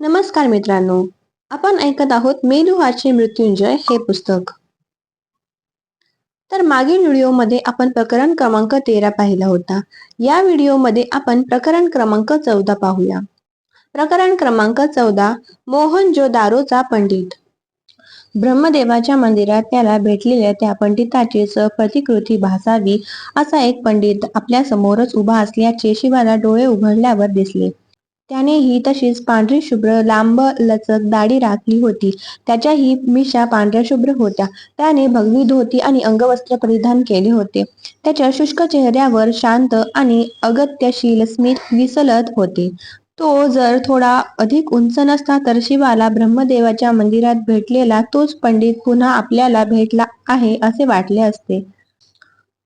नमस्कार मित्रांनो. आपण ऐकत आहोत मेलुहाचे मृत्युंजय हे पुस्तक. तर मागील व्हिडिओमध्ये आपण प्रकरण क्रमांक तेरा पाहिला होता. या व्हिडिओमध्ये आपण प्रकरण क्रमांक चौदा पाहूया. प्रकरण क्रमांक चौदा मोहन जो दारोचा पंडित. ब्रह्मदेवाच्या मंदिरात त्याला भेटलेल्या त्या पंडिताची प्रतिकृती भासावी असा एक पंडित आपल्या समोरच उभा असल्याचे शिवाला डोळे उघडल्यावर दिसले. त्याने ही तशीच पांढरी शुभ्र लांब लचक दाढी राखली होती. त्याच्याही मिशा पांढऱ्या शुभ्र होत्या. त्याने भगवी धोती आणि अंगवस्त्र परिधान केले होते. त्याच्या शुष्क चेहऱ्यावर शांत आणि अगत्यशील स्मित विसलत होते. तो जर थोडा अधिक उंच नसता तर शिवाला ब्रह्मदेवाच्या मंदिरात भेटलेला तोच पंडित पुन्हा आपल्याला भेटला आहे असे वाटले असते.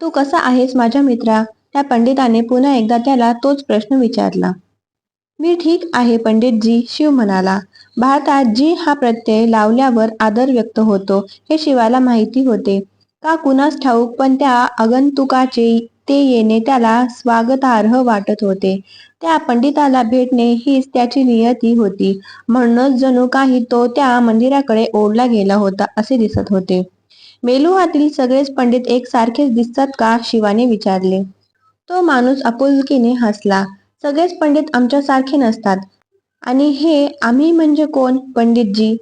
तू कसा आहेस माझ्या मित्रा? त्या पंडिताने पुन्हा एकदा त्याला तोच प्रश्न विचारला. मी ठीक आहे पंडितजी शिव म्हणाला. भारतात जी हा प्रत्यय लावल्यावर आदर व्यक्त होतो हे शिवाला माहिती होते. का कुणास ठाऊक पण त्या आगंतुकाचे ते येणे त्याला स्वागतार्ह वाटत होते. त्या पंडिताला भेटणे हीच त्याची नियती होती. म्हणूनच जणू काही तो त्या मंदिराकडे ओढला गेला होता असे दिसत होते. मेलुहातील सगळेच पंडित एक सारखेच दिसतात का शिवाने विचारले. तो माणूस आपुलकीने हसला. सगळेच पंडित आमच्यासारखे नसतात. आणि हे आम्ही म्हणजे कोण पंडितजी?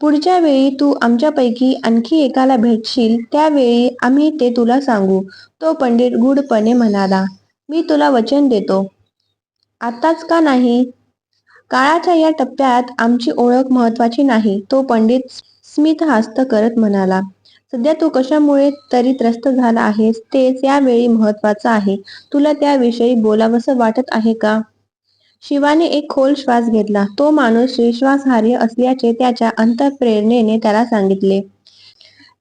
पुढच्या वेळी तू आमच्यापैकी आणखी एकाला भेटशील त्यावेळी आम्ही ते तुला सांगू. तो पंडित गुढपणे म्हणाला मी तुला वचन देतो. आताच का नाही? काळाच्या या टप्प्यात आमची ओळख महत्वाची नाही. तो पंडित स्मितहास्त करत म्हणाला सध्या तू कशामुळे तरी त्रस्त झाला आहेस? तेच यावेळी महत्वाचं आहे. तुला त्याविषयी बोलावंसं वाटत आहे का? शिवाने एक खोल श्वास घेतला. तो माणूस विश्वासार्ह असल्याचे त्याच्या अंतप्रेरणेने त्याला सांगितले.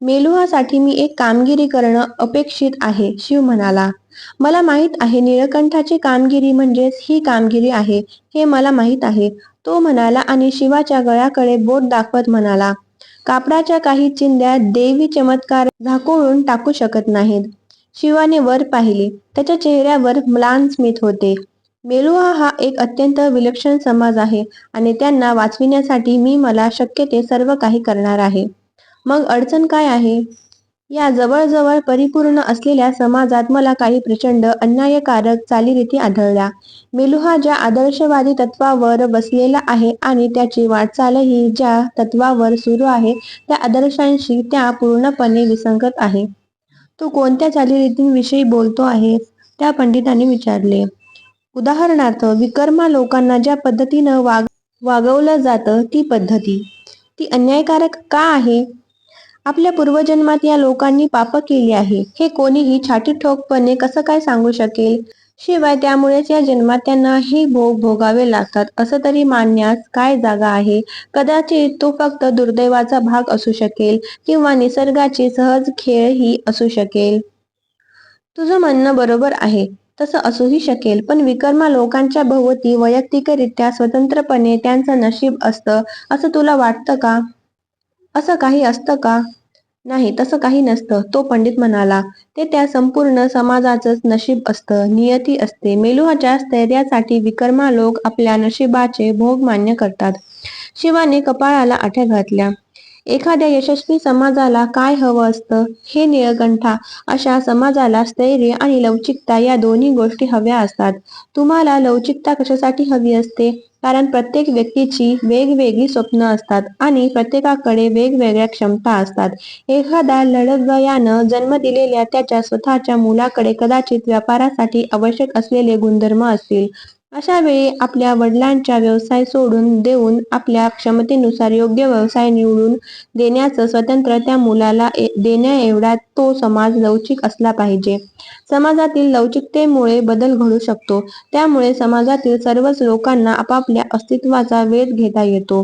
मेलुहासाठी मी एक कामगिरी करणं अपेक्षित आहे शिव म्हणाला. मला माहीत आहे निळकंठाची कामगिरी म्हणजेच ही कामगिरी आहे हे मला माहीत आहे. तो म्हणाला आणि शिवाच्या गळ्याकडे बोट दाखवत म्हणाला कापडाच्या काही चिंध्या देवी चमत्कार झाकोळून टाकू शकत नाहीत. शिवाने वर पाहिले. त्याच्या चेहऱ्यावर म्लान स्मित होते. मेलुहा हा एक अत्यंत विलक्षण समाज आहे आणि त्यांना वाचविण्यासाठी मी मला शक्य ते सर्व काही करणार आहे. मग अडचण काय आहे? या जवळजवळ परिपूर्ण असलेल्या समाजात मला काही प्रचंड अन्यायकारक चालीरीती आढळल्या. मेलुहा ज्या आदर्शवादी तत्वावर बसलेला आहे आणि त्याची वाटचालही ज्या तत्वावर सुरू आहे त्या आदर्शांशी त्या पूर्णपणे विसंगत आहे. तू कोणत्या चालीरीतींविषयी बोलतो आहेस त्या पंडितांनी विचारले. उदाहरणार्थ विकर्मा लोकांना ज्या पद्धतीनं वाग वागवलं जातं ती पद्धती. ती अन्यायकारक का आहे? आपल्या पूर्वजन्मात या लोकांनी पाप केली आहे हे कोणीही छाटी ठोकपणे कसं काय सांगू शकेल? शिवाय त्यामुळेच या जन्मात त्यांना हे भोग भोगावे लागतात. असं तरी मानण्यास काय जागा आहे? कदाचित तो फक्त दुर्दैवाचा भाग असू शकेल किंवा निसर्गाची सहज खेळ ही असू शकेल. तुझं म्हणणं बरोबर आहे. तसं असूही शकेल. पण विकर्मा लोकांच्या भोवती वैयक्तिकरित्या स्वतंत्रपणे त्यांचं नशीब असतं. असं तुला वाटतं का? असं काही असतं का? नाही तसं काही नसतं. तो पंडित म्हणाला ते त्या संपूर्ण समाजाचंच नशीब असतं नियती असते. मेलुहाच्या स्थैर्यासाठी विकर्मा लोक आपल्या नशिबाचे भोग मान्य करतात. शिवाने कपाळाला आठ्या घातल्या. एखाद्या यशस्वी समाजाला काय हवं असतं? हे निळकंठा अशा समाजाला स्थैर्य आणि लवचिकता या दोन्ही गोष्टी हव्या असतात. तुम्हाला लवचिकता कशासाठी हवी असते? कारण प्रत्येक व्यक्तीची वेगवेगळी स्वप्न असतात आणि प्रत्येकाकडे वेगवेगळ्या क्षमता असतात. एखादा लढवयानं जन्म दिलेल्या त्याच्या स्वतःच्या मुलाकडे कदाचित व्यापारासाठी आवश्यक असलेले गुणधर्म असतील. अशा वेळी आपल्या वडिलांच्या व्यवसाय सोडून देऊन आपल्या क्षमतेनुसार योग्य व्यवसाय निवडून देण्याचं स्वातंत्र्य त्या मुलाला देण्याएवढा तो समाज लवचिक असला पाहिजे. समाजातील लवचिकतेमुळे बदल घडू शकतो. त्यामुळे समाजातील सर्वच लोकांना आपापल्या अस्तित्वाचा वेध घेता येतो.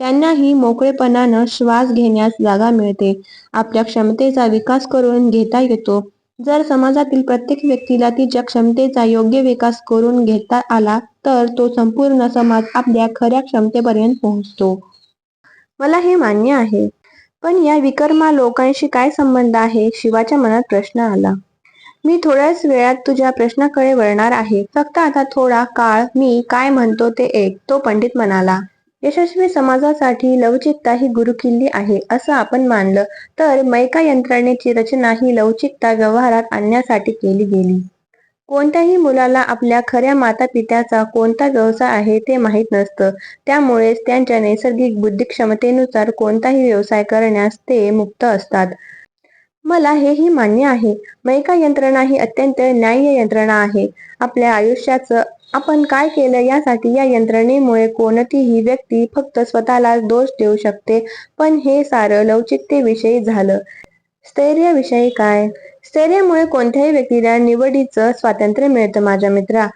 त्यांनाही मोकळेपणानं श्वास घेण्यास जागा मिळते. आपल्या क्षमतेचा विकास करून घेता येतो. जर समाजातील प्रत्येक व्यक्तीला तिच्या क्षमतेचा योग्य विकास करून घेता आला तर तो संपूर्ण समाज आपल्या खऱ्या क्षमतेपर्यंत पोहोचतो. मला हे मान्य आहे. पण या विकर्मा लोकांशी काय संबंध आहे शिवाच्या मनात प्रश्न आला. मी थोड्याच वेळात तुझ्या प्रश्नाकडे वळणार आहे. फक्त आता थोडा काळ मी काय म्हणतो ते एक तो पंडित म्हणाला. यशस्वी समाजासाठी लवचिकता ही गुरुकिल्ली आहे असं आपण मानलं. तर मैका यंत्रणेची रचना ही लवचिकता व्यवहारात आणण्यासाठी केली गेली. कोणत्याही मुलाला आपल्या खऱ्या मातापित्याचा कोणता व्यवसाय आहे ते माहीत नसतं. त्यामुळेच त्यांच्या नैसर्गिक बुद्धिक्षमतेनुसार कोणताही व्यवसाय करण्यास ते मुक्त असतात. मला हेही मान्य आहे मैका यंत्रणा ही अत्यंत न्याय्य यंत्रणा आहे. आपल्या आयुष्याचं आपण काय केलं यासाठी या यंत्रणेमुळे कोणतीही व्यक्ती फक्त स्वतःलाच दोष देऊ शकते. पण हे सारं लवचिकतेविषयी झालं. स्थैर्याविषयी काय? स्थैर्यामुळे कोणत्याही व्यक्तीला निवडीचं स्वातंत्र्य मिळतं माझ्या मित्रा.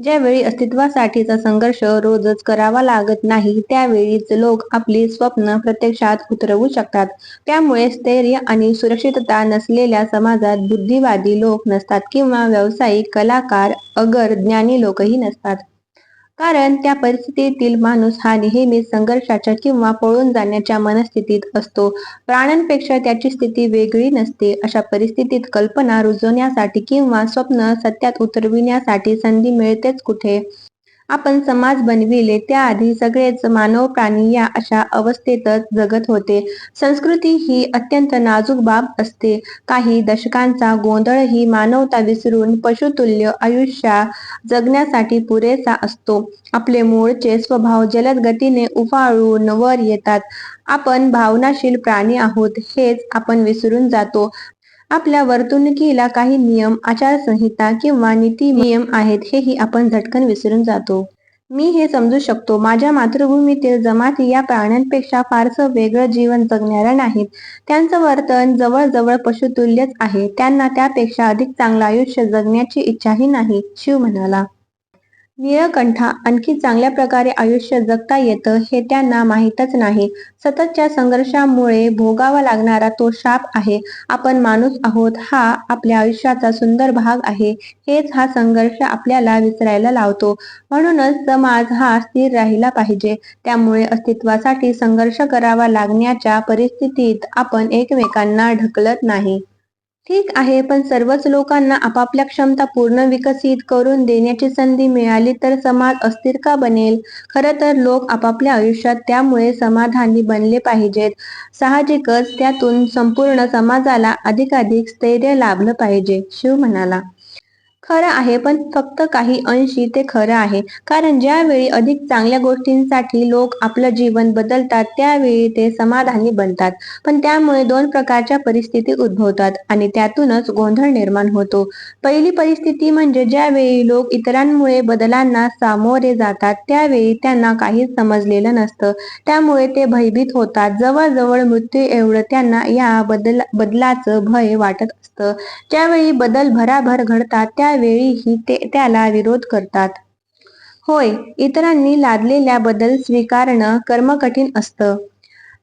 ज्यावेळी अस्तित्वासाठीचा संघर्ष रोजच करावा लागत नाही त्यावेळीच लोक आपली स्वप्न प्रत्यक्षात उतरवू शकतात. त्यामुळे स्थैर्य आणि सुरक्षितता नसलेल्या समाजात बुद्धिवादी लोक नसतात किंवा व्यावसायिक कलाकार अगर ज्ञानी लोकही नसतात. कारण त्या परिस्थितीतील माणूस हा नेहमीच संघर्षाच्या किंवा पळून जाण्याच्या मनस्थितीत असतो. प्राण्यांपेक्षा त्याची स्थिती वेगळी नसते. अशा परिस्थितीत कल्पना रुजवण्यासाठी किंवा स्वप्न सत्यात उतरविण्यासाठी संधी मिळतेच कुठे? आपण समाज बनविले त्याआधी सगळेच मानव प्राणी या अशा अवस्थेतच जगत होते. संस्कृती ही अत्यंत नाजूक बाब असते. काही दशकांचा गोंधळ ही मानवता विसरून पशुतुल्य आयुष्या जगण्यासाठी पुरेसा असतो. आपले मूळचे स्वभाव जलद गतीने उफाळून वर येतात. आपण भावनाशील प्राणी आहोत हेच आपण विसरून जातो. आपल्या वर्तणुकीला काही नियम आचारसंहिता किंवा नीती नियम आहेत हेही आपण झटकन विसरून जातो. मी हे समजू शकतो. माझ्या मातृभूमीतील जमाती या प्राण्यांपेक्षा फारसं वेगळं जीवन जगणाऱ्या नाहीत. त्यांचं वर्तन जवळजवळ पशुतुल्यच आहे. त्यांना त्यापेक्षा अधिक चांगलं आयुष्य जगण्याची इच्छाही नाही शिव म्हणाला. निळकंठा आणखी चांगल्या प्रकारे आयुष्य जगता येतं हे त्यांना माहीतच नाही. सततच्या संघर्षामुळे भोगावा लागणारा तो शाप आहे. आपण माणूस आहोत हा आपल्या आयुष्याचा सुंदर भाग आहे. हेच हा संघर्ष आपल्याला विसरायला लावतो. म्हणूनच समाज हा स्थिर राहिला पाहिजे. त्यामुळे अस्तित्वासाठी संघर्ष करावा लागण्याच्या परिस्थितीत आपण एकमेकांना ढकलत नाही. ठीक आहे पण सर्वच लोकांना आपापल्या क्षमता पूर्ण विकसित करून देण्याची संधी मिळाली तर समाज अस्थिर का बनेल? खरं तर लोक आपापल्या आयुष्यात त्यामुळे समाधानी बनले पाहिजेत. साहजिकच त्यातून संपूर्ण समाजाला अधिकाधिक स्थैर्य लाभलं पाहिजे शिव म्हणाला. खरं आहे पण फक्त काही अंशी ते खरं आहे. कारण ज्यावेळी अधिक चांगल्या गोष्टींसाठी लोक आपलं जीवन बदलतात त्यावेळी ते समाधानी बनतात. पण त्यामुळे दोन प्रकारच्या परिस्थिती उद्भवतात आणि त्यातूनच गोंधळ निर्माण होतो. पहिली परिस्थिती म्हणजे ज्यावेळी लोक इतरांमुळे बदलांना सामोरे जातात त्यावेळी त्यांना काहीच समजलेलं नसतं. त्यामुळे ते भयभीत होतात. जवळजवळ मृत्यू एवढं त्यांना या बदल बदलाचं भय वाटत असतं. ज्यावेळी बदल भराभर घडतात वेळीही ते त्याला विरोध करतात. होय इतरांनी लादलेल्या बदल स्वीकारणं कर्मकठीण असतं.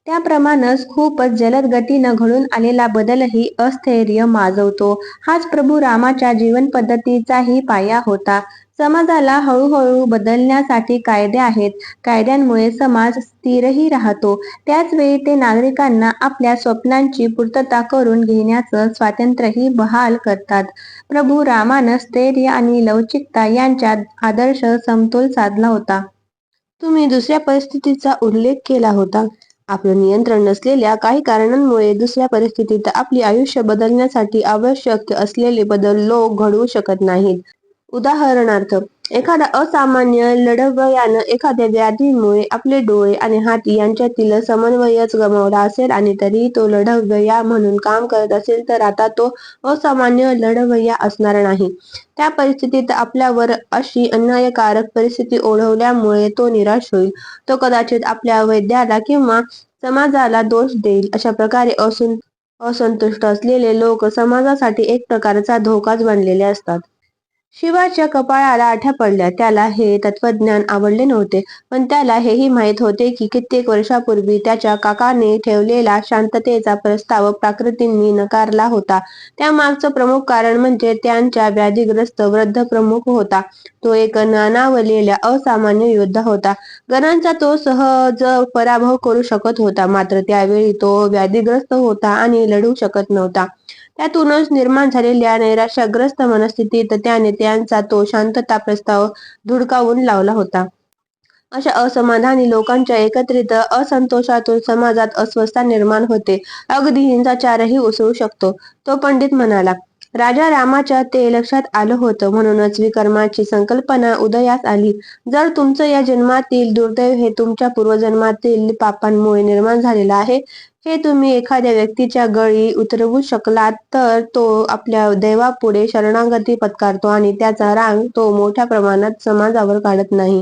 त्याप्रमाणेच खूपच जलद गतीनं घडून आलेला बदलही अस्थैर्य माजवतो. हाच प्रभू रामाच्या जीवन पद्धतीचाही पाया होता. समाजाला हळूहळू बदलण्यासाठी कायदे आहेत. कायद्यांमुळे समाज स्थिरही राहतो. त्याच वेळी ते नागरिकांना आपल्या स्वप्नांची पूर्तता करून घेण्याचं स्वातंत्र्यही बहाल करतात. प्रभू रामानं स्थैर्य आणि लवचिकता यांच्यात आदर्श समतोल साधला होता. तुम्ही दुसऱ्या परिस्थितीचा उल्लेख केला होता. आपलं नियंत्रण नसलेल्या काही कारणांमुळे दुसऱ्या परिस्थितीत आपली आयुष्य बदलण्यासाठी आवश्यक असलेले बदल लोक घडवू शकत नाहीत. उदाहरणार्थ एखादा असामान्य लढवयानं एखाद्या व्याधीमुळे आपले डोळे आणि हात यांच्यातील समन्वयच गमावला असेल आणि तरी तो लढवया म्हणून काम करत असेल तर आता तो असामान्य लढवय्या असणार नाही. त्या परिस्थितीत आपल्यावर अशी अन्यायकारक परिस्थिती ओढवल्यामुळे तो निराश होईल. तो कदाचित आपल्या वैद्याला किंवा समाजाला दोष देईल अशा प्रकारे असं असंतुष्ट असलेले लोक समाजासाठी एक प्रकारचा धोकाच बनलेले असतात. शिवाच्या कपाळाला आठ्या पडल्या. त्याला हे तत्वज्ञान आवडले नव्हते. पण त्याला हेही माहीत होते की कित्येक वर्षापूर्वी त्याच्या काकाने ठेवलेला शांततेचा प्रस्ताव प्राकृतींनी नकारला होता. त्यामागचं प्रमुख कारण म्हणजे त्यांच्या व्याधीग्रस्त वृद्ध प्रमुख होता. तो एक नानावलेल्या असामान्य योद्धा होता. गणांचा तो सहज पराभव करू शकत होता. मात्र त्यावेळी तो व्याधीग्रस्त होता आणि लढू शकत नव्हता. त्यातूनच निर्माण झालेल्या नैराश्यग्रस्त मनस्थितीत त्याने त्यांचा तो शांतता प्रस्ताव धुडकावून लावला होता. अशा असमाधानी लोकांच्या एकत्रित असंतोषातून समाजात अस्वस्थता निर्माण होते. अगदी हिंसाचारही उसळू शकतो तो पंडित म्हणाला. राजा रामाच्या ते लक्षात आलं होतं. म्हणूनच विकर्माची संकल्पना उदयास आली. जर तुमचं या जन्मातील दुर्दैव हे तुमच्या पूर्वजन्मातील पापांमुळे निर्माण झालेलं आहे हे तुम्ही एखाद्या व्यक्तीच्या गळी उतरवू शकलात तर तो आपल्या देवापुढे शरणागती पत्कारतो आणि त्याचा रांग तो मोठ्या प्रमाणात समाजावर काढत नाही.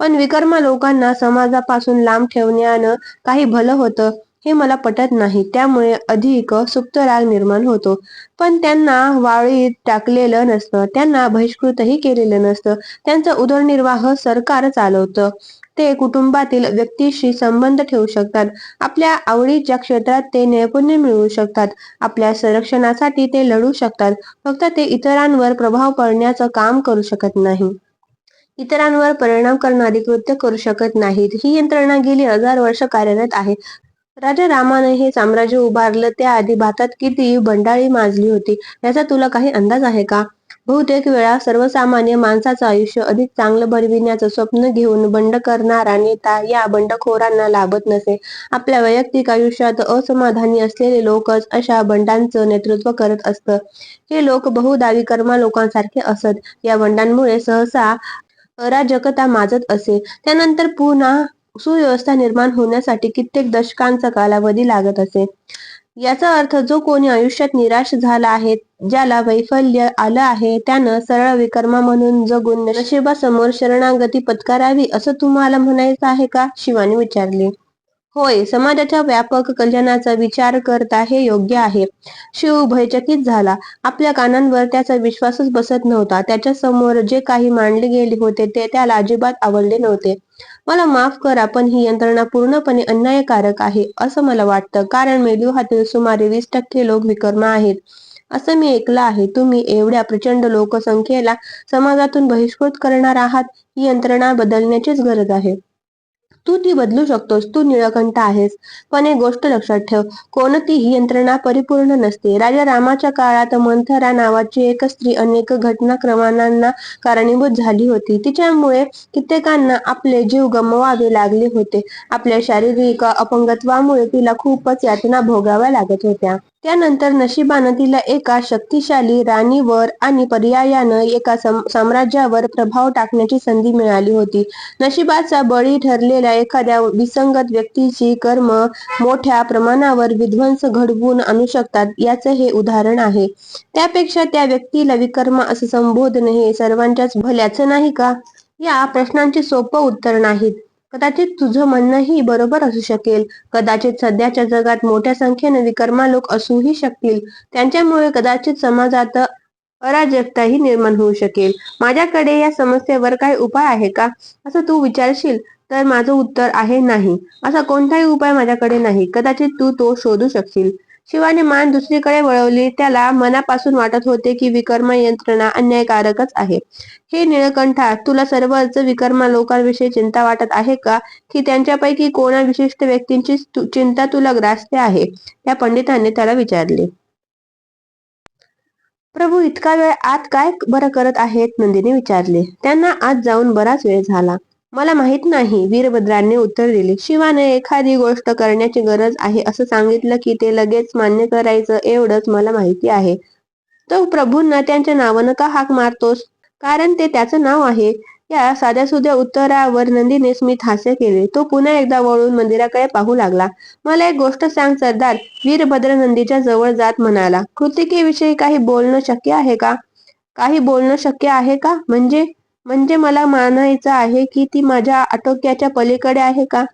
पण विकर्मा लोकांना समाजापासून लांब ठेवण्यानं काही भलं होतं. हे मला पटत नाही. त्यामुळे अधिक सुप्त राग निर्माण होतो. पण त्यांना वाळीत टाकलेलं नसतं. त्यांना बहिष्कृतही केलेलं नसतं. त्यांचा उदरनिर्वाह सरकार चालवतं. ते कुटुंबातील व्यक्तीशी संबंध ठेवू शकतात. आपल्या आवडीच्या क्षेत्रात ते नैपुण्य मिळवू शकतात. आपल्या संरक्षणासाठी ते लढू शकतात. फक्त ते इतरांवर प्रभाव पडण्याचं काम करू शकत नाही. इतरांवर परिणाम करणारी कृत्य करू शकत नाहीत. ही यंत्रणा गेली हजार वर्ष कार्यरत आहे. राजा रामाने हे साम्राज्य उभारलं. त्याआधी भारतात किती बंडाळी माजली होती. याचा तुला काही अंदाज आहे का? बहुतेक वेळा सर्वसामान्य माणसाचं आयुष्य अधिक चांगलं बनविण्याचं स्वप्न घेऊन बंड करणारा नेता या बंडखोरांना लाभत नसे. आपल्या वैयक्तिक आयुष्यात असमाधानी असलेले लोकच अशा बंडांचं नेतृत्व करत असत. हे लोक बहुदावी कर्मा लोकांसारखे असत. या बंडांमुळे सहसा अराजकता माजत असे. त्यानंतर पुन्हा सुव्यवस्था निर्माण होण्यासाठी कित्येक दशकांचा कालावधी लागत असे. याचा अर्थ जो कोणी आयुष्यात निराश झाला आहे ज्याला वैफल्य आलं आहे त्यानं सरळ विकर्मा म्हणून जगून नशिबासमोर शरणागती पत्करावी असं तुम्हाला म्हणायचं आहे का? शिवानी विचारले. होय समाजाच्या व्यापक कल्याणाचा विचार करता हे योग्य आहे. शिव भयचकित झाला. आपल्या कानांवर त्याचा विश्वासच बसत नव्हता. त्याच्यासमोर जे काही मांडले गेले होते ते त्याला अजिबात आवडले नव्हते. मला माफ करा पण ही यंत्रणा पूर्णपणे अन्यायकारक आहे असं मला वाटतं. कारण मेलुहातील सुमारे वीस टक्के लोक विकर्मा आहेत. असं मी ऐकलं आहे. तुम्ही एवढ्या प्रचंड लोकसंख्येला समाजातून बहिष्कृत करणार आहात ही यंत्रणा बदलण्याचीच गरज आहे. तू ती बदलू शकतोस तू निळकंठ आहेस. पण एक गोष्ट लक्षात ठेव कोणतीही यंत्रणा परिपूर्ण नसते. राजा रामाच्या काळात मंथरा नावाची एक स्त्री अनेक घटनाक्रमांना कारणीभूत झाली होती. तिच्यामुळे कित्येकांना आपले जीव गमवावे लागले होते. आपल्या शारीरिक अपंगत्वामुळे तिला खूपच यातना भोगाव्या लागत होत्या. त्यानंतर नशिबानं तिला एका शक्तिशाली राणीवर आणि पर्यायानं एका साम्राज्यावर प्रभाव टाकण्याची संधी मिळाली होती. नशिबाचा बळी ठरलेल्या एखाद्या विसंगत व्यक्तीची कर्म मोठ्या प्रमाणावर विध्वंस घडवून आणू शकतात याचं हे उदाहरण आहे. त्यापेक्षा त्या व्यक्तीला विकर्म असं संबोधन हे सर्वांच्याच भल्याचं नाही का? या प्रश्नांची सोपं उत्तर नाहीत. कदाचित तुझं म्हणणंही बरोबर असू शकेल. कदाचित सध्याच्या जगात मोठ्या संख्येने विकर्मा लोक असूही शकतील. त्यांच्यामुळे कदाचित समाजात अराजकताही निर्माण होऊ शकेल. माझ्याकडे या समस्येवर काही उपाय आहे का? असं तू विचारशील तर माझं उत्तर आहे नाही. असा कोणताही उपाय माझ्याकडे नाही. कदाचित तू तो शोधू शकशील. शिवाने मान दुसरीकडे वळवली. त्याला मनापासून वाटत होते की विकर्म यंत्रणा अन्यायकारकच आहे. हे निळकंठा तुला सर्वच विकर्मा लोकांविषयी चिंता वाटत आहे का? की त्यांच्यापैकी कोणा विशिष्ट व्यक्तींची चिंता तुला ग्रासते आहे? त्या पंडितांनी त्याला विचारले. प्रभू इतका वेळ आत काय बरं करत आहेत? नंदीने विचारले. त्यांना आत जाऊन बराच वेळ झाला. मला माहीत नाही. वीरभद्रांनी उत्तर दिले. शिवाने एखादी गोष्ट करण्याची गरज आहे असं सांगितलं की ते लगेच मान्य करायचं एवढंच मला माहिती आहे. तो प्रभूंना त्यांच्या नावानं का हाक मारतोस? कारण ते त्याचं नाव आहे. या साध्या सुध्या उत्तरावर नंदीने स्मित हास्य केले. तो पुन्हा एकदा वळून मंदिराकडे पाहू लागला. मला एक गोष्ट सांग सरदार वीरभद्र नंदीच्या जवळ जात म्हणाला. कृतिकेविषयी काही बोलणं शक्य आहे का? काही बोलणं शक्य आहे का? म्हणजे? म्हणजे मला मानायचं आहे की ती माझ्या आटोक्याच्या पलीकडे आहे का?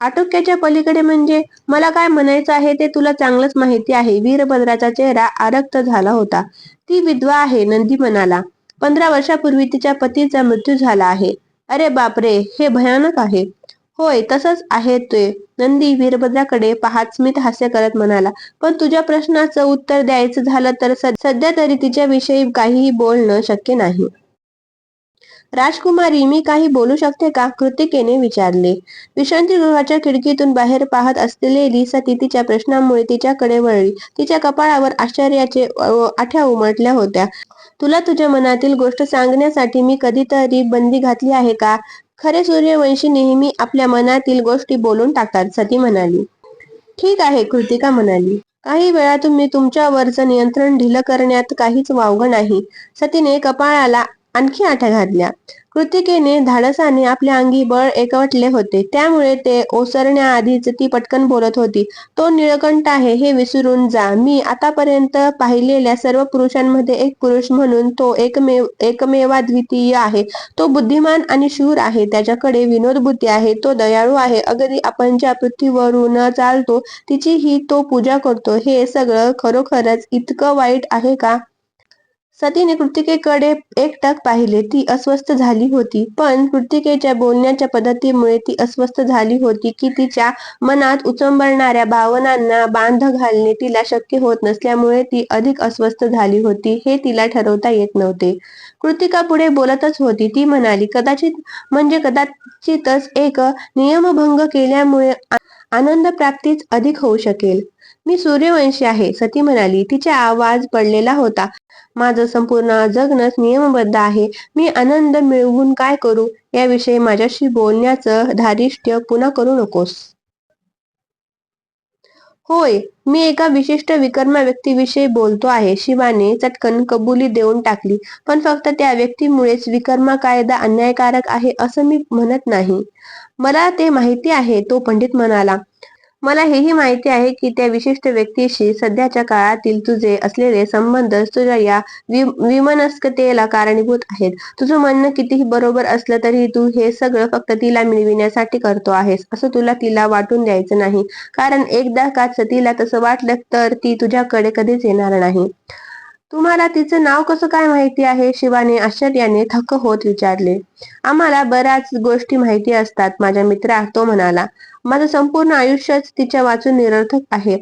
आटोक्याच्या पलीकडे म्हणजे मला काय म्हणायचं आहे ते तुला चांगलंच माहिती आहे. वीरभद्राचा चेहरा आरक्त झाला होता. ती विधवा आहे नंदी म्हणाला. पंधरा वर्षापूर्वी तिच्या पतीचा मृत्यू झाला आहे. अरे बापरे हे भयानक आहे. होय तसंच आहे ते. नंदी वीरभद्राकडे पाहत स्मित हास्य करत म्हणाला. पण तुझ्या प्रश्नाचं उत्तर द्यायचं झालं तर सध्या तरी तिच्याविषयी काहीही बोलणं शक्य नाही. राजकुमारी मी काही बोलू शकते का? कृतिकेने विचारले. विश्रांतीगृहाच्या खिडकीतून बाहेर पाहत असलेली सती तिच्या प्रश्नामुळे तिच्याकडे वळली. तिच्या कपाळावर आश्चर्याचे आठ्या उमटल्या होत्या. तुला तुझ्या मनातील गोष्ट सांगण्यासाठी मी कधीतरी बंदी घातली आहे का? खरे सूर्यवंशी नेहमी आपल्या मनातील गोष्टी बोलून टाकतात सती म्हणाली. ठीक आहे कृतिका म्हणाली. काही वेळा तुम्ही तुमच्यावरचं नियंत्रण ढिलं करण्यात काहीच वावगं नाही. सतीने कपाळाला आणखी आठ घातल्या. कृतिकेने धाडसाने आपल्या अंगी बळ एकवटले होते. त्यामुळे ते ओसरण्याआधीच ती पटकन बोलत होती तो निळकंठ आहे हे विसरून जा. मी आतापर्यंत पाहिलेल्या सर्व पुरुषांमध्ये एक पुरुष म्हणून तो एकमेव एकमेवा द्वितीय आहे. तो बुद्धिमान आणि शूर आहे. त्याच्याकडे विनोद बुद्धी आहे. तो दयाळू आहे. अगदी आपण ज्या पृथ्वीवरून चालतो तिचीही तो पूजा करतो. हे सगळं खरोखरच इतकं वाईट आहे का? सतीने कृतिकेकडे एकटक पाहिले. ती अस्वस्थ झाली होती. पण कृतिकेच्या बोलण्याच्या पद्धतीमुळे ती अस्वस्थ झाली होती की तिच्या मनात उचंबळणाऱ्या भावनांना बांध घालणे तिला शक्य होत नसल्यामुळे ती अधिक अस्वस्थ झाली होती हे तिला ठरवता येत नव्हते. कृतिका पुढे बोलतच होती. ती म्हणाली कदाचित म्हणजे कदाचितच एक नियमभंग केल्यामुळे आनंद प्राप्तीच अधिक होऊ शकेल. मी सूर्यवंशी आहे. सती म्हणाली तिचा आवाज पडलेला होता. माझं संपूर्ण जगणंच नियमबद्ध आहे. मी आनंद मिळवून काय करू? याविषयी माझ्याशी बोलण्याचं धारिष्ट्य पुन्हा करू नकोस. होय मी एका विशिष्ट विकर्मा व्यक्तीविषयी बोलतो आहे. शिवाने चटकन कबुली देऊन टाकली. पण फक्त त्या व्यक्तीमुळेच विकर्मा कायदा अन्यायकारक आहे असं मी म्हणत नाही. मला ते माहिती आहे तो पंडित म्हणाला. मला हेही माहिती आहे की त्या विशिष्ट व्यक्तीशी सध्याच्या काळातील तुझे असलेले संबंध तुझ्या या विमनस्कतेला कारणीभूत आहेत. तुझं म्हणणं कितीही बरोबर असलं तरी तू हे सगळं फक्त तिला मिळविण्यासाठी करतो आहेस असं तुला तिला वाटून द्यायचं नाही. कारण एकदा का तिला तसं वाटलं तर ती तुझ्याकडे कधीच येणार नाही. तुम्हाला तिचं नाव कसं काय माहिती आहे? शिवाने आश्चर्याने थक्क होत विचारले. आम्हाला बऱ्याच गोष्टी माहिती असतात माझ्या मित्रा तो म्हणाला. माझं संपूर्ण आयुष्यच तिच्या वाचून निरर्थक आहे.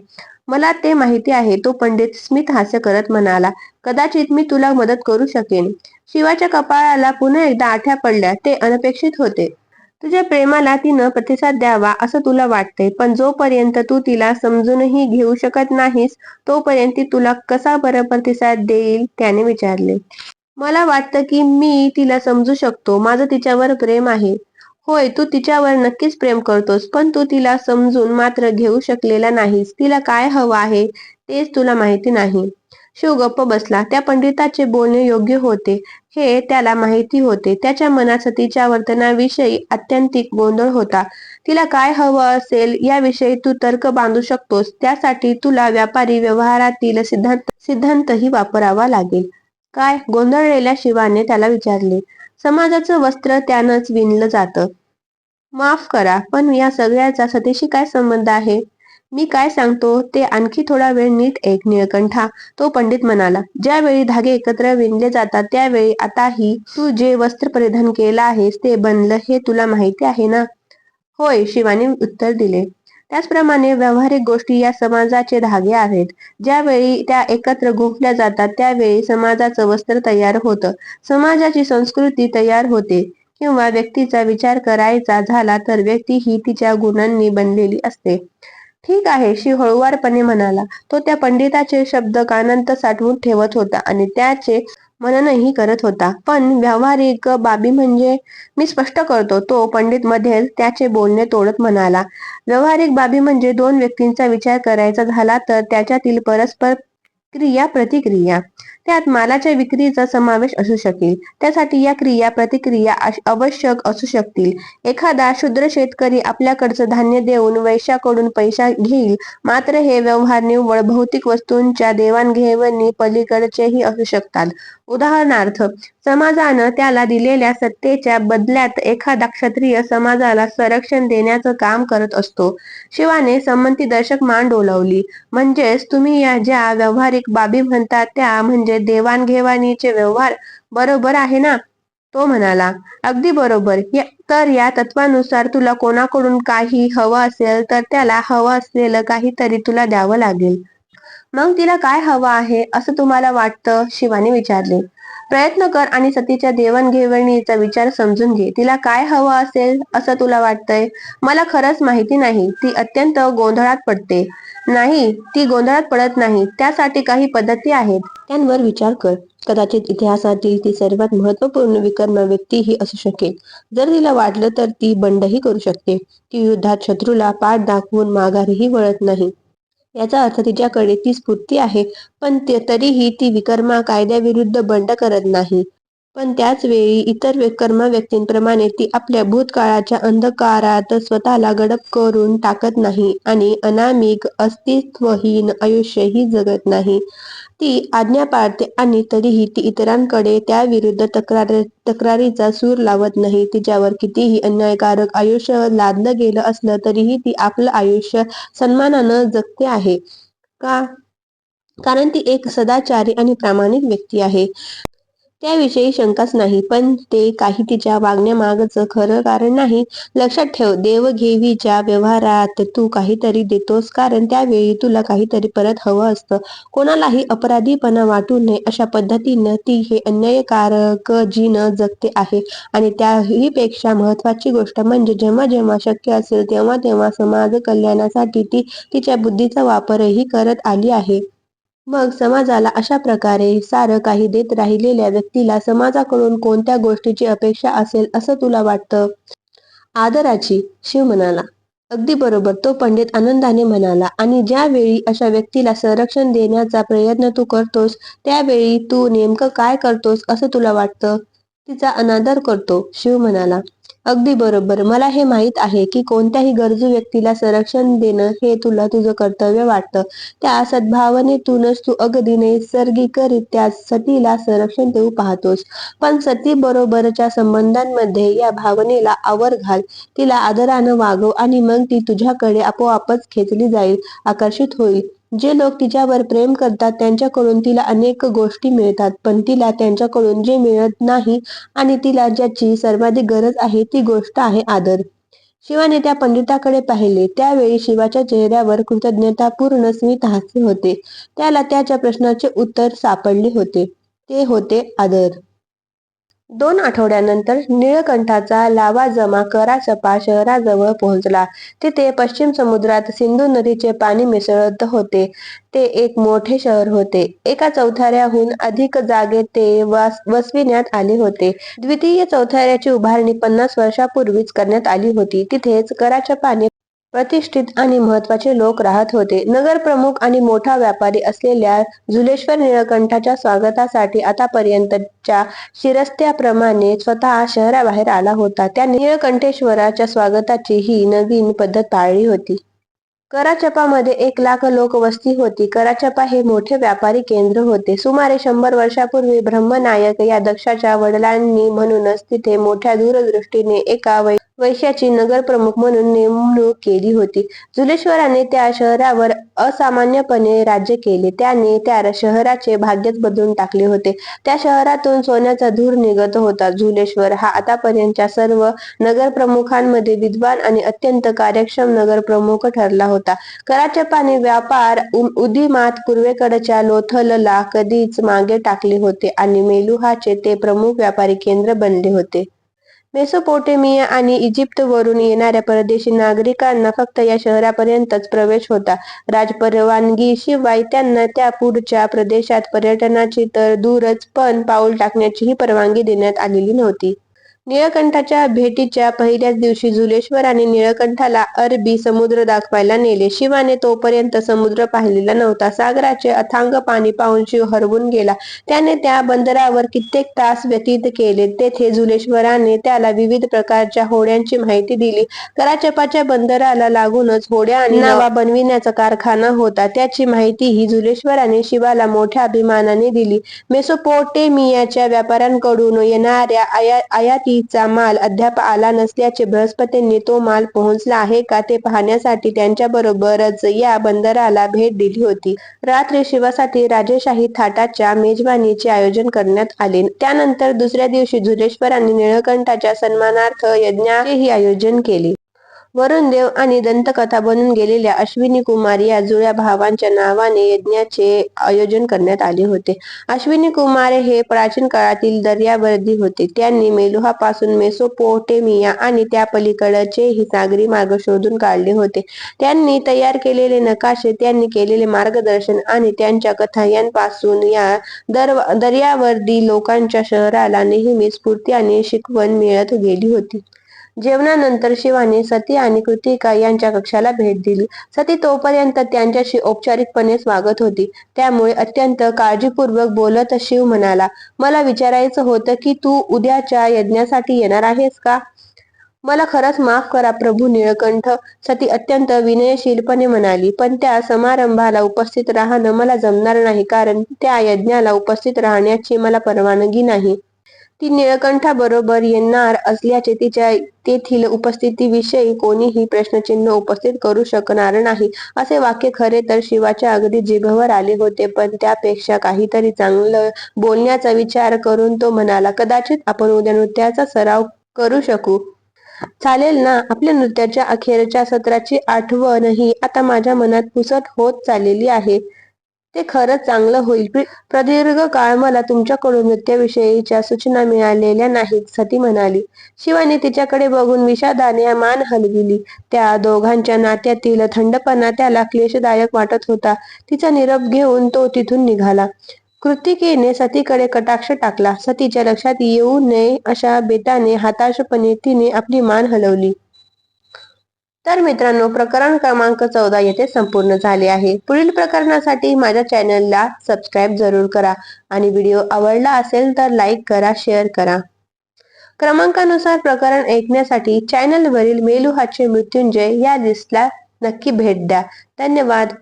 मला ते माहिती आहे तो पंडित स्मित हास्य करत म्हणाला कदाचित मी तुला मदत करू शकेन. शिवाच्या कपाळाला पुन्हा एकदा आठ्या पडल्या ते अनपेक्षित होते. तुझ्या प्रेमाला तिनं प्रतिसाद द्यावा असं तुला वाटतंय पण जोपर्यंत तू तिला समजूनही घेऊ शकत नाहीस तोपर्यंत ती तुला कसा बरं प्रतिसाद देईल त्याने विचारले. मला वाटतं की मी तिला समजू शकतो. माझं तिच्यावर प्रेम आहे. होय तू तिच्यावर नक्कीच प्रेम करतोस पण तू तिला समजून मात्र घेऊ शकलेला नाहीस. तिला काय हवं आहे तेच तुला माहिती नाही. शिव गप्प बसला. त्या पंडिताचे बोलणे योग्य होते. हे त्याला माहिती होते. त्याच्या मनात सतीच्या वर्तनाविषयी अत्यंतिक गोंधळ होता. तिला काय हवं असेल याविषयी तू तर्क बांधू शकतोस. त्यासाठी तुला व्यापारी व्यवहारातील सिद्धांत सिद्धांतही वापरावा लागेल. काय? गोंधळलेल्या शिवाने त्याला विचारले. समाजाचं वस्त्र त्यानंच विणलं जातं. माफ करा पण या सगळ्याचा सतीशी काय संबंध आहे? मी काय सांगतो ते आणखी थोडा वेळ नीट एक निळकंठा तो पंडित म्हणाला. ज्यावेळी धागे एकत्र विणले जातात त्यावेळी आताही तू जे वस्त्र परिधान केलं आहेस ते बनलं हे तुला माहिती आहे ना? होय शिवाने उत्तर दिले. त्याचप्रमाणे व्यावहारिक गोष्टी या समाजाचे धागे आहेत. ज्यावेळी त्या एकत्र गुंफल्या जातात त्यावेळी समाजाचं वस्त्र तयार होतं. समाजाची संस्कृती तयार होते. किंवा व्यक्तीचा विचार करायचा झाला तर व्यक्ती ही तिच्या गुणांनी बनलेली असते. ठीक आहे शी हळुवारपणे म्हणाला. तो त्या पंडिताचे शब्द कानंत साठवून ठेवत होता आणि त्याचे मननही करत होता. पण व्यावहारिक बाबी म्हणजे मी स्पष्ट करतो. तो पंडित मध्ये त्याचे बोलणे तोडत म्हणाला. व्यावहारिक बाबी म्हणजे दोन व्यक्तींचा विचार करायचा झाला तर त्याच्यातील परस्पर क्रिया प्रतिक्रिया त्यात मालाच्या विक्रीचा समावेश असू शकेल. त्यासाठी या क्रिया प्रतिक्रिया आवश्यक असू शकतील. एखादा शुद्र शेतकरी आपल्याकडचं धान्य देऊन वैशाकडून पैसा घेईल. मात्र हे व्यवहार निव्वळ भौतिक वस्तूंच्या देवाणघेवणी पलीकडचेही असू शकतात. उदाहरणार्थ समाजानं त्याला दिलेल्या सत्तेच्या बदल्यात एखादा क्षत्रिय समाजाला संरक्षण देण्याचं काम करत असतो. शिवाने संमती दर्शक मान डोलावली. म्हणजेच तुम्ही या ज्या व्यावहारिक बाबी म्हणतात त्या म्हणजे देवाणघेवाणीचे व्यवहार बरोबर आहे ना? तो म्हणाला. अगदी बरोबर. तर या तत्वानुसार तुला कोणाकडून काही हवं असेल तर त्याला हवं असलेलं काहीतरी तुला द्यावं लागेल. मग तिला काय हवं आहे असं तुम्हाला वाटतं? शिवाने विचारले. प्रयत्न कर आणि सतीच्या देवाणघेवाणीचा विचार समजून घे. तिला काय हवं असेल असं तुला वाटतंय? मला खरंच माहिती नाही. ती अत्यंत गोंधळात पडते. नाही ती गोंधळात पडत नाही. त्यासाठी काही पद्धती आहेत. त्यांवर विचार कर. कदाचित इतिहासातील ती सर्वात महत्त्वपूर्ण विकर्म व्यक्ती ही असू शकेल. जर तिला वाटलं तर ती बंडही करू शकते. ती युद्धात शत्रूला पाठ दाखवून माघारीही वळत नाही. याचा अर्थ तिच्याकडे ती स्फूर्ती आहे पण ते- तरीही ती विकर्मा कायद्याविरुद्ध बंड करत नाही. पण त्याच वेळी इतर विकर्म व्यक्तींप्रमाणे ती आपल्या भूतकाळाच्या अंधकारात स्वतःला गडप करून टाकत नाही आणि अनामिक अस्तित्वहीन आयुष्यही जगत नाही. ती आज्ञा पाळते आणि तरीही ती इतरांकडे त्याविरुद्ध तक्रार तक्रारीचा सूर लावत नाही. तिच्यावर कितीही अन्यायकारक आयुष्य लादलं गेलं असलं तरीही ती आपलं आयुष्य सन्मानानं जगते आहे. का? कारण ती एक सदाचारी आणि प्रामाणिक व्यक्ती आहे. त्याविषयी शंकाच नाही पण ते काही तिच्या वागण्यामागचं खरं कारण नाही. लक्षात ठेव देवघेवीच्या व्यवहारात तू काहीतरी देतोस कारण त्यावेळी तुला काहीतरी परत हवं असतं. कोणालाही अपराधीपणा वाटू नये अशा पद्धतीनं ती हे अन्यायकारक जीन जगते आहे. आणि त्याही पेक्षा महत्वाची गोष्ट म्हणजे जेव्हा जेव्हा शक्य असेल तेव्हा तेव्हा समाज कल्याणासाठी ती तिच्या बुद्धीचा वापरही करत आली आहे. मग समाजाला अशा प्रकारे सारं काही देत राहिलेल्या व्यक्तीला समाजाकडून कोणत्या गोष्टीची अपेक्षा असेल असं तुला वाटतं? आदराची शिव म्हणाला. अगदी बरोबर. तो पंडित आनंदाने म्हणाला आणि ज्यावेळी अशा व्यक्तीला संरक्षण देण्याचा प्रयत्न तू करतोस त्यावेळी तू नेमकं काय करतोस असं तुला वाटतं? तिचा अनादर करतो. शिव म्हणाला. अगदी बरोबर. मला हे माहीत आहे की कोणत्याही गरजू व्यक्तीला संरक्षण देणं हे तुला तुझं कर्तव्य वाटतं. त्या सद्भावनेतूनच तू अगदी नैसर्गिकरित्या सतीला संरक्षण देऊ पाहतोस. पण सती बरोबरच्या संबंधांमध्ये या भावनेला आवर घाल. तिला आदरानं वागव आणि मग ती तुझ्याकडे आपोआपच खेचली जाईल आकर्षित होईल. जे लोक तिच्यावर प्रेम करतात त्यांच्याकडून तिला अनेक गोष्टी मिळतात पण तिला त्यांच्याकडून जे मिळत नाही आणि तिला ज्याची सर्वाधिक गरज आहे ती गोष्ट आहे आदर. शिवाने त्या पंडिताकडे पाहिले. त्यावेळी शिवाच्या चेहऱ्यावर कृतज्ञतापूर्ण स्मित हास्य होते. त्याला त्याच्या प्रश्नाचे उत्तर सापडले होते. ते होते आदर. दोन आठवड्यानंतर निळकंठाचा लावा जमा कराचपा शहराजवळ पोहोचला. तिथे पश्चिम समुद्रात सिंधू नदीचे पाणी मिसळत होते. ते एक मोठे शहर होते. एका चौथाऱ्याहून अधिक जागेत ते वस वसविण्यात आले होते. द्वितीय चौथाऱ्याची उभारणी पन्नास वर्षापूर्वीच करण्यात आली होती. तिथेच कराच्या पाणी प्रतिष्ठित आणि महत्त्वाचे लोक राहत होते. नगर प्रमुख आणि मोठा व्यापारी असलेल्या झुलेश्वर निळकंठाच्या स्वागतासाठी आतापर्यंतच्या शिरस्त्याप्रमाणे स्वतः शहराबाहेर आला होता. त्या निळकंठेश्वराच्या स्वागताची ही नवीन पद्धत पाळली होती. कराचपामध्ये एक लाख लोक वस्ती होती. कराचपा हे मोठे व्यापारी केंद्र होते. सुमारे शंभर वर्षापूर्वी ब्रह्मनायक या दक्षाच्या वडिलांनी म्हणूनच तिथे मोठ्या दूरदृष्टीने एका वै वैश्याची नगर प्रमुख म्हणून नेमणूक केली होती. जुलेश्वराने त्या शहरावर असामान्यपणे राज्य केले. त्याने त्या शहराचे भाग्यच बदलून टाकले होते. त्या शहरातून सोन्याचा धूर निघत होता. झुलेश्वर हा आतापर्यंतच्या सर्व नगर प्रमुखांमध्ये विद्वान आणि अत्यंत कार्यक्षम नगर प्रमुख ठरला होता. कराचपाने व्यापार उ- उदीमात पूर्वेकडच्या लोथलला कधीच मागे टाकले होते आणि मेलुहाचे ते प्रमुख व्यापारी केंद्र बनले होते. मेसोपोटेमिया आणि इजिप्तवरून येणाऱ्या परदेशी नागरिकांना फक्त या शहरापर्यंतच प्रवेश होता. राजपरवानगीशिवाय त्यांना त्या पुढच्या प्रदेशात पर्यटनाची तर दूरच पण पाऊल टाकण्याचीही परवानगी देण्यात आलेली नव्हती. निळकंठाच्या भेटीच्या पहिल्याच दिवशी जुलेश्वराने निळकंठाला अरबी समुद्र दाखवायला नेले. शिवाने तोपर्यंत समुद्र पाहिलेला नव्हता. सागराचे अथांग पाणी पाहून शिव हरवून गेला. त्याने त्या बंदरावर कित्येक तास व्यतीत केले. तेथे जुलेश्वराने त्याला विविध प्रकारच्या होड्यांची माहिती दिली. कराचपाच्या बंदराला लागूनच होड्या आणि नावा बनविण्याचा कारखाना होता. त्याची माहिती ही जुलेश्वराने शिवाला मोठ्या अभिमानाने दिली. मेसोपोटेमियाच्या व्यापाऱ्यांकडून येणाऱ्या आया आयातीचा माल अद्याप आला नसल्याचे बृहस्पतींनी तो माल पोहोचला आहे का ते पाहण्यासाठी त्यांच्याबरोबरच या बंदराला भेट दिली होती. रात्री शिवासाठी राजेशाही थाटाच्या मेजवानीचे आयोजन करण्यात आले. त्यानंतर दुसऱ्या दिवशी झुलेश्वरांनी निळकंठाच्या सन्मानार्थ यज्ञाचेही आयोजन केले. वरुण देव आणि दंतकथा बनून गेलेल्या अश्विनी कुमार या जुळ्या भावांच्या नावाने यज्ञाचे आयोजन करण्यात आले होते. अश्विनी कुमार हे प्राचीन काळातील दर्यावर्दी होते. त्यांनी मेलुहापासून मेसोपोटेमिया आणि त्या पलीकडचेही सागरी मार्ग शोधून काढले होते. त्यांनी तयार केलेले नकाशे त्यांनी केलेले मार्गदर्शन आणि त्यांच्या कथा यांपासून या दर दर्यावर्दी लोकांच्या शहराला नेहमी स्फूर्ती आणि शिकवण मिळत गेली होती. जेवणानंतर शिवाने सती आणि कृतिका यांच्या कक्षाला भेट दिली. सती तोपर्यंत त्यांच्याशी औपचारिकपणे स्वागत होती. त्यामुळे अत्यंत काळजीपूर्वक बोलत शिव म्हणाला मला विचारायचं होतं की तू उद्याच्या यज्ञासाठी येणार आहेस का? मला खरंच माफ करा प्रभू निळकंठ सती अत्यंत विनयशीलपणे म्हणाली. पण त्या समारंभाला उपस्थित राहणं मला जमणार नाही कारण त्या यज्ञाला उपस्थित राहण्याची मला परवानगी नाही. ती निळकंठाबरोबर येणार असल्याचे तिच्या तेथील उपस्थितीविषयी कोणीही प्रश्नचिन्ह उपस्थित करू शकणार नाही. असे वाक्य खरे तर शिवाच्या अगदी जिभेवर आले होते पण त्यापेक्षा काहीतरी चांगलं बोलण्याचा विचार करून तो म्हणाला कदाचित आपण उद्या नृत्याचा सराव करू शकू. चालेल ना? आपल्या नृत्याच्या अखेरच्या सत्राची आठवणही आता माझ्या मनात पुसट होत चाललेली आहे. ते खरंच चांगलं होईल. प्रदीर्घ काळ मला तुमच्याकडून नृत्याविषयीच्या सूचना मिळालेल्या नाहीत सती म्हणाली. शिवाने तिच्याकडे बघून विषादाने मान हलविली. त्या दोघांच्या नात्यातील थंडपणा त्याला क्लेशदायक वाटत होता. तिचा निरोप घेऊन तो तिथून निघाला. कृतिकेने सतीकडे कटाक्ष टाकला. सतीच्या लक्षात येऊ नये अशा बेताने हताशपणे तिने आपली मान हलवली. तर मित्रांनो प्रकरण क्रमांक चौदा येथे संपूर्ण झाले आहे. पुढील प्रकरणासाठी माझ्या चॅनलला सबस्क्राईब जरूर करा आणि व्हिडिओ आवडला असेल तर लाईक करा शेअर करा. क्रमांकानुसार प्रकरण ऐकण्यासाठी चॅनलवरील मेलुहाचे मृत्युंजय या लिस्टला नक्की भेट द्या. धन्यवाद.